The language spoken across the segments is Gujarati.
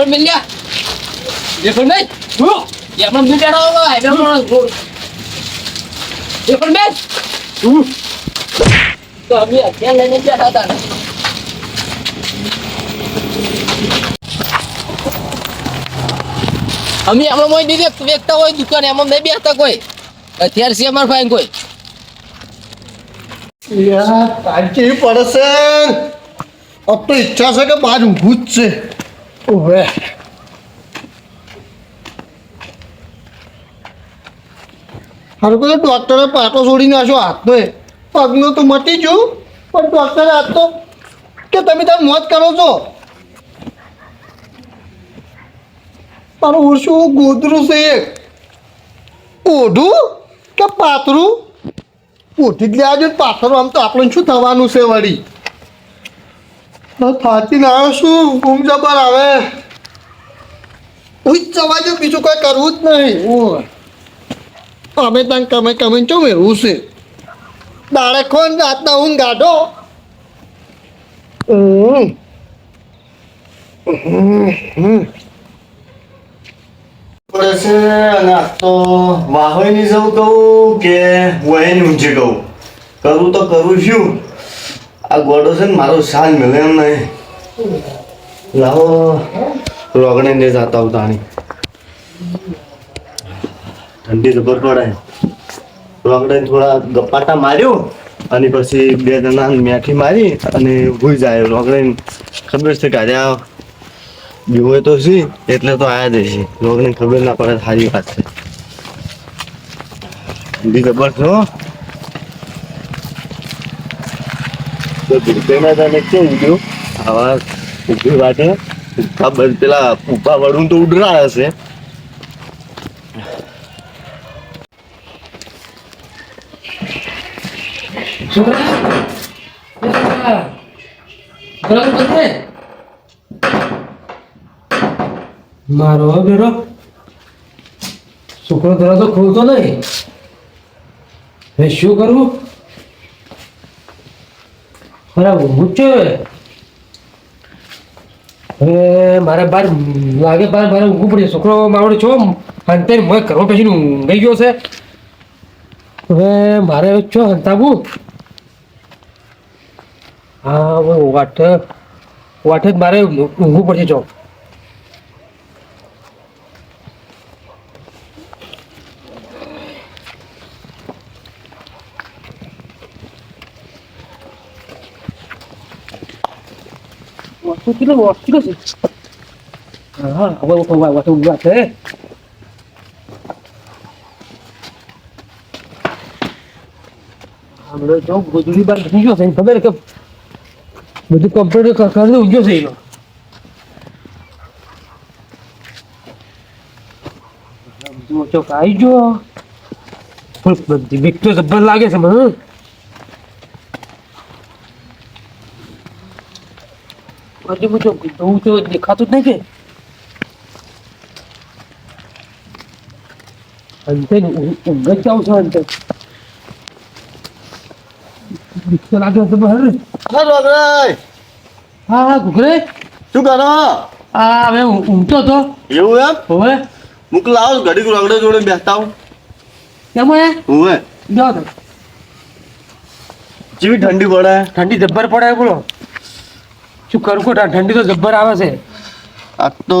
દેખો મિલ્યા દેખો મેં હું એમણે મિટાડો હાઈવે માં રોડ દેખો મેં હું તો અમે અત્યારે લઈને બેઠા હતા અમે એમાં મોય દીધે વેચતા હોય દુકાન, એમાં નહીં બેસતા કોઈ. અત્યાર છે અમારે ફાઈન કોઈ. યાર તાજી પડશે અપ તો ઈચ્છા છે કે બાજ ઊભું છે. ઓવે હારું કહ્યું ડોક્ટરે પાટો છોડી નાખ્યો હાથનો એ પગનો તો મટી ગયું, પણ ડોક્ટરે હાથ તો કે તમે તમે મોત કરો છો. મારું ઉડશું ગોદરું છે એક. ઓઢું કે પાતરું પોથી જ લેવા જોઈએ પાથરું. આમ તો આપણને શું થવાનું છે વળી? થાકી ના શું ઊંઘ જબર આવે. ઉઈ જવા દે બીજું કોઈ કરવું જ નહીં. અમે તને કમે કમે ચો મેળવું છે? દાડે ખોન રાતના ઊંઘ ગાઢો. પડે છે અને તો વાહોય નહીં જવું કે નહીં ઊંચી કહું. કરું તો કરું શું આ ગોડો છે ને મારો શાન મળે એમ નહીં. લાવો. રોગણે ને જાતા ઉતાણી ઠંડી જબર પડે. રોગડે થોડા ગપ્પાટા માર્યો અને પછી બે જણા મેઠી મારી અને ભૂઈ જાય. રોગડે ખબર છે કે આજે આ બીવો તો છે, એટલે તો આયા છે લોકોને ખબર ના પડે સારી વાત છે. ઠંડી જબર છો તો દુર્ગેના તને કેવું ગયું આવા ઊભી વાટે. ઊભા પેલા ઊભા વડું તો ઉડરા હશે. મારો બેરો. છોકરો તો ખોલતો નહીં. હવે શું કરવું? અરે ઊંઘું છે હવે મારે બાર, લાગે બાર મારે ઊંઘું પડે. છોકરો મારો છો? અંતે મોય કરવા પછી ઊંઘાઈ ગયો છે. હવે મારે છો હંતાવું હા, હવે વાટ વાટ જ મારે ઊંઘું પડશે જો. વાતો કેટલો વાતો છે હા હવે વાતો વાતો ઊંઘવા છે હમણાં જો ગોદડી બાર બની ગયો છે ખબર કે બધું કમ્પ્યુટર કરી ઊંઘ્યો છે એનો ચોક આવી ગયો તો જબ્બર લાગે છે મને હજી બધું જોવું તો દેખાતું જ નહીં કે અંતે ઊંઘ જ જાઉં છું અંતે લાગ્યો તો લાગે બહાર હા હા હા ઘુઘરે શું કરો આ હવે હું ઊંઘતો હતો એવું એમ હવે મુક લાવો ઘડીક રોગડે જોડે બેસતા હું કેમ હે હવે જાઓ તો જેવી ઠંડી પડે? ઠંડી જબ્બર પડે બોલો. શું કરું આ ઠંડી તો જબ્બર આવે છે. આ તો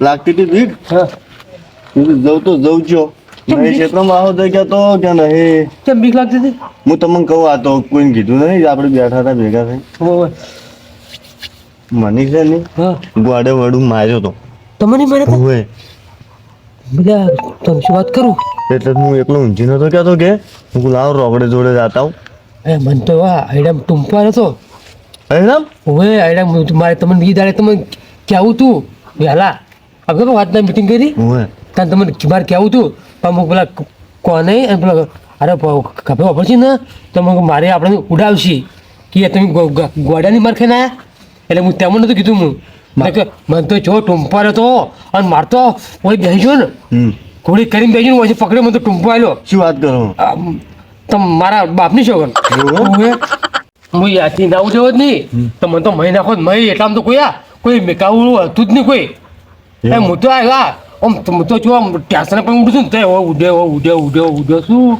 લાગતી હતી ભીખ હા. હું તો જવું છો. નહીં ક્ષેત્રમાં આવો તો કે તો કે નહીં. કેમ બીક લાગતી હતી? હું તમને કહું આ તો કોઈને કીધું નહીં આપણે બેઠા હતા ભેગા થઈ. મને છે ને હા. ગોડે વડું માર્યો તો. તમને મને હુંવે બધા તમે શું વાત કરું? એટલે હું એકલો ઊંઝી નતો કહેતો કે? હું લાવ રોકડે જોડે જાતા હું એ મન તો આ આઈડમ ટુંપાર હતો હેરામ હવે આઈડમ મારે તમને બીજી દાડે તમે કહેવું તું. વહેલા અગર વાતના મિટિંગ કરી? ત્યાં તમને મારે કહેવું તું. પણ અમુક પેલા કોને? અને પેલા અરે ખબર ખબર છે ને? તો મારે આપણે ઉડાવશી કે તમે ગોડાની માર ખાઈને આયા? એટલે હું તેમ નતું કીધું હું. મને તો જો ટૂંપાર હતો અને મારતો ઓય બેસજો ને. ઘોડી કરીને બેસજો ને પછી પકડ્યો મને તો ટૂંપો આવેલો શું વાત કરો? તમ મારા બાપની? હવે હું યાદથી ના ઉઠ્યો જ નહીં. તો મને તો મહી નાખો મહી એટલામાં તો કોઈ આ કોઈ મેકાવું હતું જ નહીં કોઈ. એ હું તો આવ્યા આમ હું તો જો આમ ટેન્શન પણ ઉડું છું ને તો ઉડે હો ઉડે ઉડે ઉડે શું?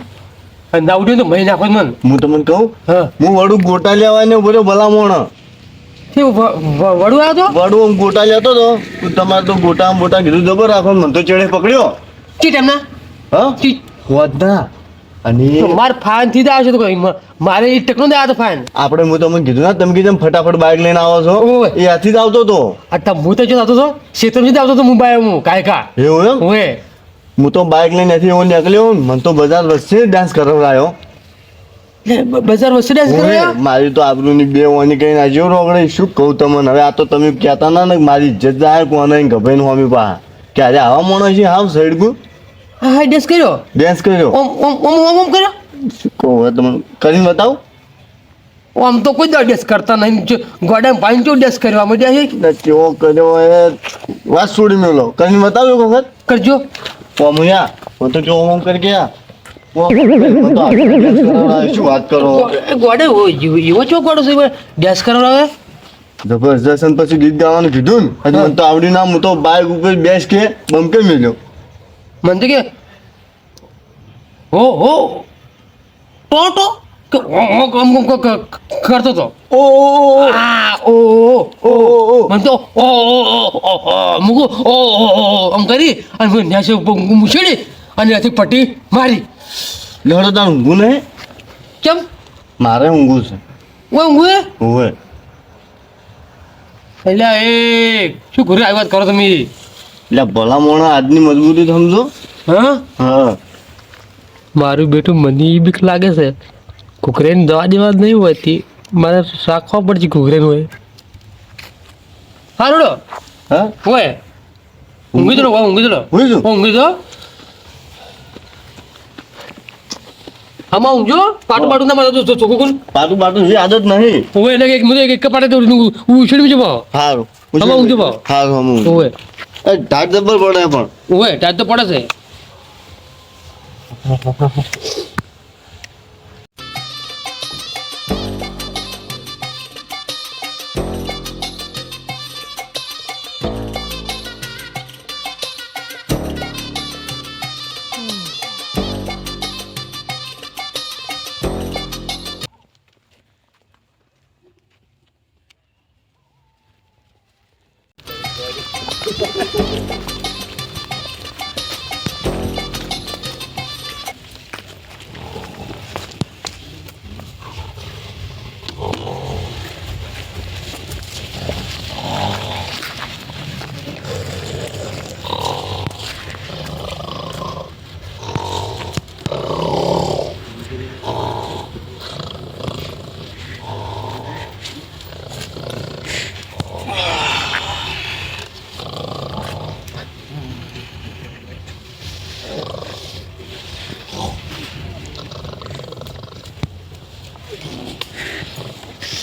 ના ઉડે તો મહી નાખો મન. હું તમને કહું? હા. હું વડું ગોટા લેવા ને બોલ્યો ભલામણ. વડું આવ્યો તો? વડું આમ ગોટા લેતો તો તમારે તો ગોટા ગોટા કીધું જબર રાખો મને તો ચેડે પકડ્યો. ચીટ એમના? હા? ચીટ. હોત ના. અને મારે ફાઇનથી જ આવશે તો કઈ મારે એ ટકનો દે તો ફાઇન આપણે હું તમને કીધું ના તમે કીધું ફટાફટ બાઇક લઈને આવો છો. એ હાથી જ આવતો તો આ તમ હું તો જો આવતો હતો ક્ષેત્રથી જ આવતો હતો મુંબઈ હું કાયકા એવું એમ? હું હું તો બાઇક લઈને નથી હું નીકળ્યો મને તો બજાર વચ્ચે ડાન્સ કરાવડાયો બજાર વસ્તુ ડાન્સ કર્યો મારી તો આબરૂની બે ઓની કઈ ના જેવું રોગડે. શું કહું તમને? હવે આ તો તમે કહેતા ના ને મારી ઇજ્જત જાય કોને ગભાઈ નું હોમી પા. ક્યારે આવા માણસ છે? હાવ સાઈડ ગુ હા હા ડેન્સ કર્યો? ડાન્સ કર્યો. ઓમ ઓમ ઓમ ઓમ ઓમ કર્યો? કહું તમને? કરીને બતાવું. આમ તો કોઈ દાડો કરતા નહીં. ગોડા ગોડામ પાણી ચો ડેસ કરવા મજા છે? કેવો કર્યો એ? વાત છોડી મેલો કરીને બતાવ્યો એક વખત. કરજો. ઓમયા હું તો જો ઓમ ઓમ કરી ગયા. શું વાત કરો. ગોડે એવો ચો ગોડો છે? ડેન્સ કરવા જબરજસ્ત અને પછી ગીત ગાવાનું કીધું ને. હજુ મને તો આવડી ના હું તો બાઇક ઉપર બેસ કે બમકે મેલ્યો. મને કે હો હો. ટો ટો ઓ ઓ કરતો તો. ઓ ઓ, ઓ, ઓ. ઓ ઓ, ઓ, ઓ. મને તો ઓ ઓ ઓ ઓ ઓ મુકુ ઓ ઓ ઓ આમ કરી અને ન્યાસે મૂછેડી અને ત્યાંથી પટ્ટી મારી. લડો તાર ઊંઘું નહીં? કેમ? મારે ઊંઘું છે. ઓય ઊંઘે હોવે એટલે એ શું ઘરે આવી વાત કરો તમે? એટલે ભલા મોણા આજની મજબૂતી સમજો. હા? હા. મારું બેટું મને એ બીક લાગે છે. કુકરેન દવા દેવા નહીં હોતી મારે રાખવા પડશે કુકરેન હોય. હારું હા? હોય ઊંઘી જલો ઊંઘી જલો ઊંઘી જો આમાં ઊંઘજો. પાટું પાટું ના મારા તો ચોખ્ખું પાટું પાટું આદત નહીં. હોય એટલે એક મને એક પાટે ઉછળી જવા સારું આમાં ઊંઘજો ભાવ. સારું આમાં ઊંઘ. એ ઢાટ જબર પડે પણ. હોય ટાઈટ તો પડે છે.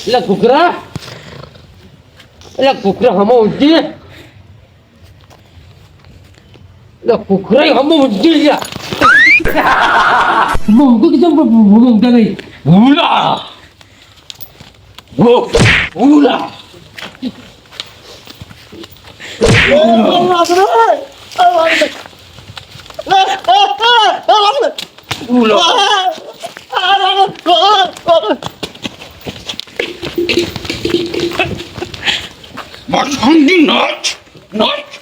એટલે કુકરા એટલે કુકરા હમો ઊંચી એટલે કુકરા હમો ઊંચી ગયા હમો ઊંઘો કીધું પણ હમો ઊંઘતા નહીં હુલા 床你哪去，哪去。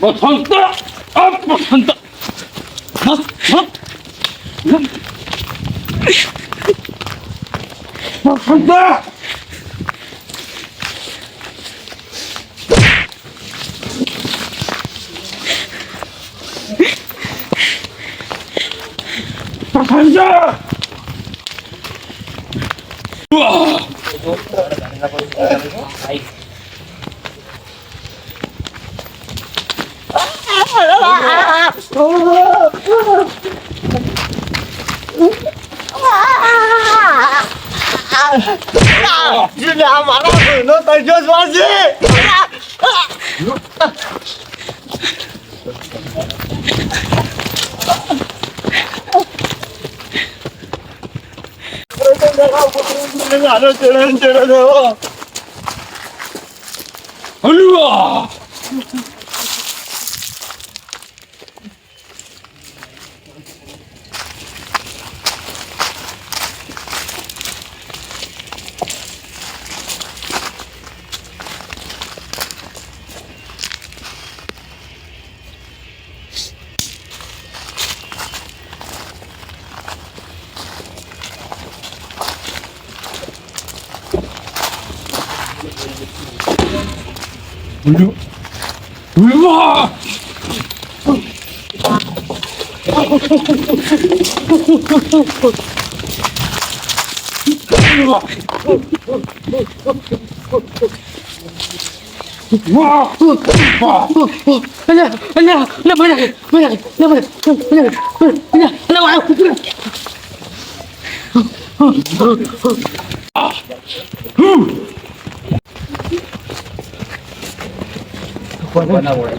我疼的啊！我疼的，疼疼疼！我疼的。啊 bas Başhanta Başhanta આ મારા ભાઈનો તરજો જ વાંચે મારો ચેડે ચેડે દેવો halwa 哎呦！哇！哇！哇！哇！哇！哎呀！哎呀！哎呀！哎呀！哎呀！哎呀！哎呀！哎呀！哎呀！哎呀！哎呀！哎呀！啊！嗯。关关到屋里。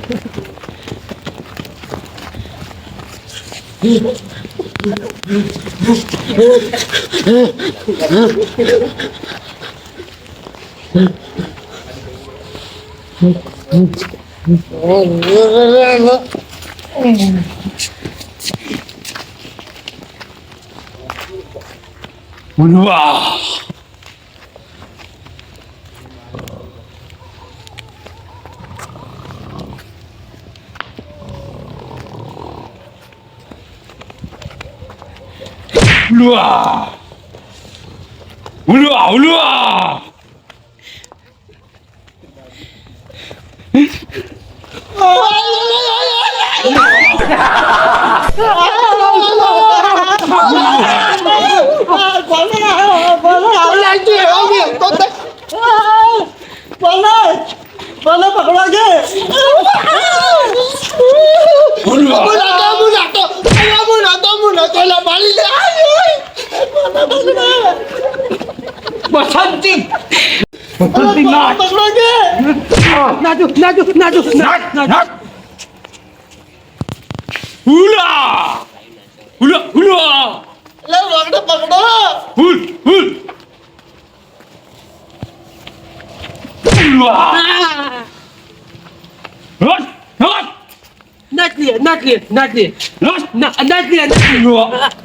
嗯嗯 Ulua! Ulua! Ulua! Mana pakai lagi? Ulua! Kamu nak tahu? Kamu nak tahu? Kamu nak tahu? Kamu nak tahu? Halwa halwa Basanti Basanti નાચ નાચો નાચો નાચો નાચ નાચ હુલા હુલા હુલા હુલ હુલ હુલા હટ હટ નાચલી નાચલી નાચલી હટ નાચલી નાચલી હુલા કપા કપા નાચ નાચ લે કોને હુલા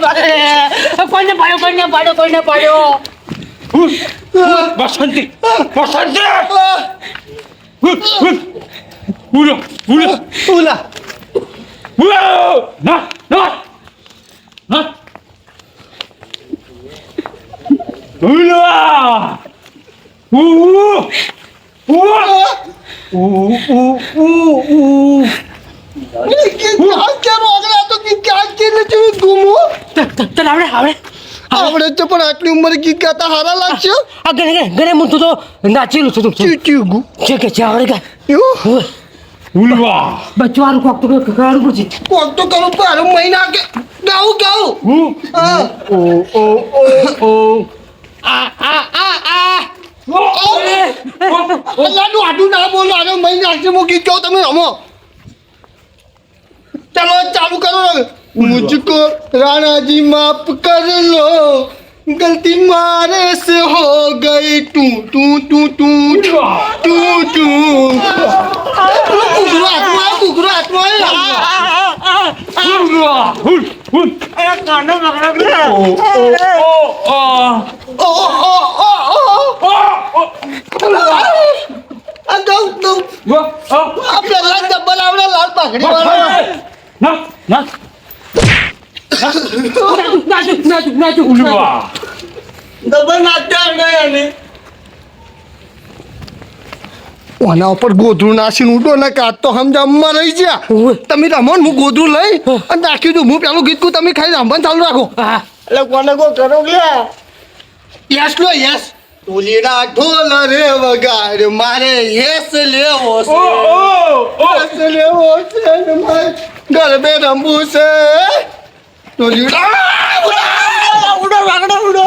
કોને પાડ્યો કોને પાડ્યો કોને પાડ્યો હુલ બસંતી બસંતી હુલ હુલ હુલા હુલા ઉલા નાચ નાચ નાચ આવડે આવડે. આવડે. છે પણ આટલી ઉંમરે ગીત ગાતા હારા લાગશે? આ ગણે ગણે ગણે હું તો નાચેલું છું તું ચીચી છે કે છે આવડે કા બચવાનું કોક તો કરવાનું પડશે. કોક તો કરું પારું મહિના કે ગાવું ગાવું ઉ હા? ઓ ઓ ઓ ઓ. આ આ આ આ. આડું ના બોલો આનો મહિના હું ગીત ગાઉં તમે રમો. ચાલો ચાલુ કરો મુજકો રાણાજી માફ કર લો गलती मारे से हो गई टू टू टू टू टू टू टू उगरो आत्मा उगरो आत्मा उगरो हुन हुन ए कानो मगरा ले ओ ओ ओ ओ ओ ओ ओ ओ ओ अगौ तो आपल्याला डब्बल आवडला लाल पाकडी वाला અને ઓના ઉપર ગોધરું નાસીને ઉડો ને કાત તો સમજાવમાં રહી ગયા. તમે રમો ને હું ગોધરું લઈ અને નાખ્યું તું હું પેલું ગીત કુ તમે ખાલી રમવાનું ચાલુ રાખો. હા. એટલે કોને કો કરો કે? યસ લો યસ. તુલીડા ઢોલ રે વગાડ મારે હેસ લેવો છે. હેસ લેવો છે મારે ગરબે રમવું છે. તુલીડા ઉડો વાગડો ઉડો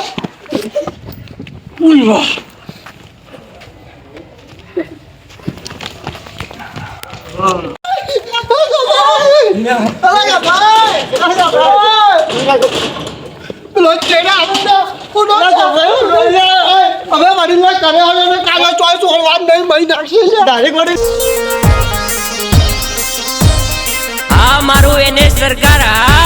પેલો ચેડા ઉડો ઉડો હવે વડીલ ના કરે હવે કાલે ચોઈસ હોલવાન નહીં મહી નાખીએ છે ડાયરેક્ટ વડીલ આ મારું એને સરકાર હા.